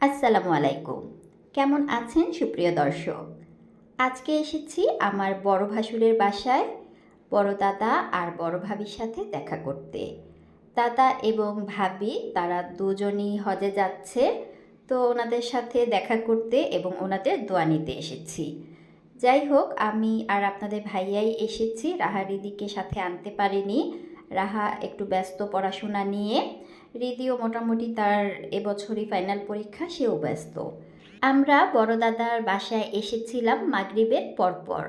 আসসালামু আলাইকুম। কেমন আছেন সুপ্রিয় দর্শক? আজকে এসেছি আমার বড় ভাসুরের বাসায় বড় দাদা আর বড় ভাবির সাথে দেখা করতে। দাদা এবং ভাবি, তারা দুজনই হজে যাচ্ছে, তো ওনাদের সাথে দেখা করতে এবং ওনাদের দোয়া নিতে এসেছি। যাই হোক, আমি আর আপনাদের ভাইয়াই এসেছি রাহা রিদিকে সাথে আনতে পারিনি। রাহা একটু ব্যস্ত পড়াশোনা নিয়ে রিদিও মোটামুটি তার এবছরই ফাইনাল পরীক্ষা, সেও ব্যস্ত। আমরা বড় দাদার বাসায় এসেছিলাম মাগরিবের পরপর।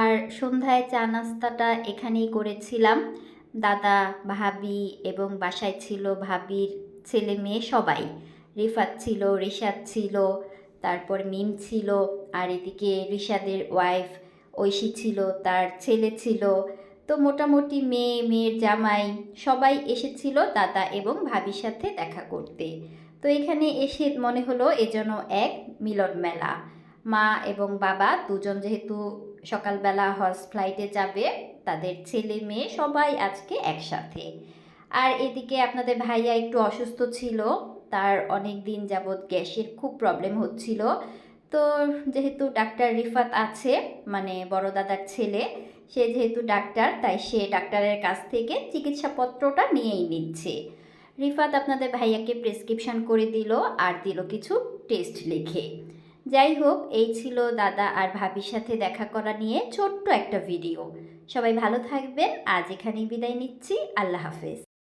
আর সন্ধ্যায় চা নাস্তাটা এখানেই করেছিলাম। দাদা, ভাবি এবং বাসায় ছিল ভাবির ছেলে মেয়ে সবাই। রিফাত ছিল, রিশাদ ছিল, তারপর মিম ছিল, আর এদিকে রিশাদের ওয়াইফ ঐশী ছিল, তার ছেলে ছিল। তো মোটামুটি মেয়ে, মেয়ের জামাই সবাই এসেছিল দাদা এবং ভাবির সাথে দেখা করতে। তো এখানে এসে মনে হলো এজন্য এক মিলন মেলা। মা এবং বাবা দুজন যেহেতু সকালবেলা হজ ফ্লাইটে যাবে, তাদের ছেলে মেয়ে সবাই আজকে একসাথে। আর এদিকে আপনাদের ভাইয়া একটু অসুস্থ ছিল, তার অনেক দিন যাবৎ গ্যাসের খুব প্রবলেম হচ্ছিল। তো যেহেতু ডাক্তার রিফাত আছে মানে বড় দাদার ছেলে সে যেহেতু ডাক্তার, তাই সে ডাক্তারের কাছ থেকে চিকিৎসাপত্রটা নিয়েই নিচ্ছে। রিফাত আপনাদের ভাইয়াকে প্রেসক্রিপশন করে দিল আর দিল কিছু টেস্ট লিখে। যাই হোক, এই ছিল দাদা আর ভাবির সাথে দেখা করা নিয়ে ছোট্ট একটা ভিডিও। সবাই ভালো থাকবেন। আজ এখানেই বিদায় নিচ্ছি। আল্লাহ হাফেজ।